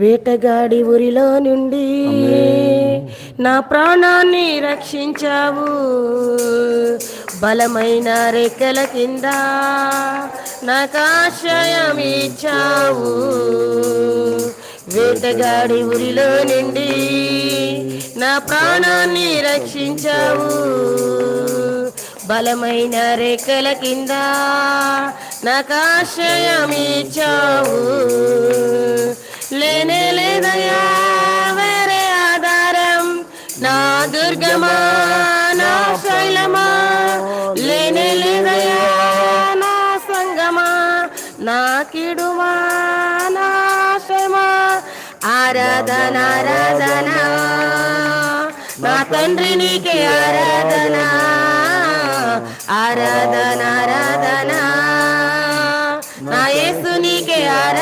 వేటగాడి ఊరిలో నుండి నా ప్రాణాన్ని రక్షించావు. బలమైన రెక్కల కింద నాకు ఆశ్రయం ఇచ్చావు వేటగాడి ఊరిలో నుండి నా ప్రాణాన్ని రక్షించావు. బలమైన రెక్కల కింద నాకు ఆశ్రయం ఇచ్చావు లేదయా వేరే ఆధారం. నా దుర్గమా నా శైలమా లేనే లేదయా నా సంగమా నా కిడుమా నా ఆరాధన ఆరాధన నా తండ్రి నీకే ఆరాధన. ఆరాధన ఆరాధన నా యేసు నీకే ఆరాధన.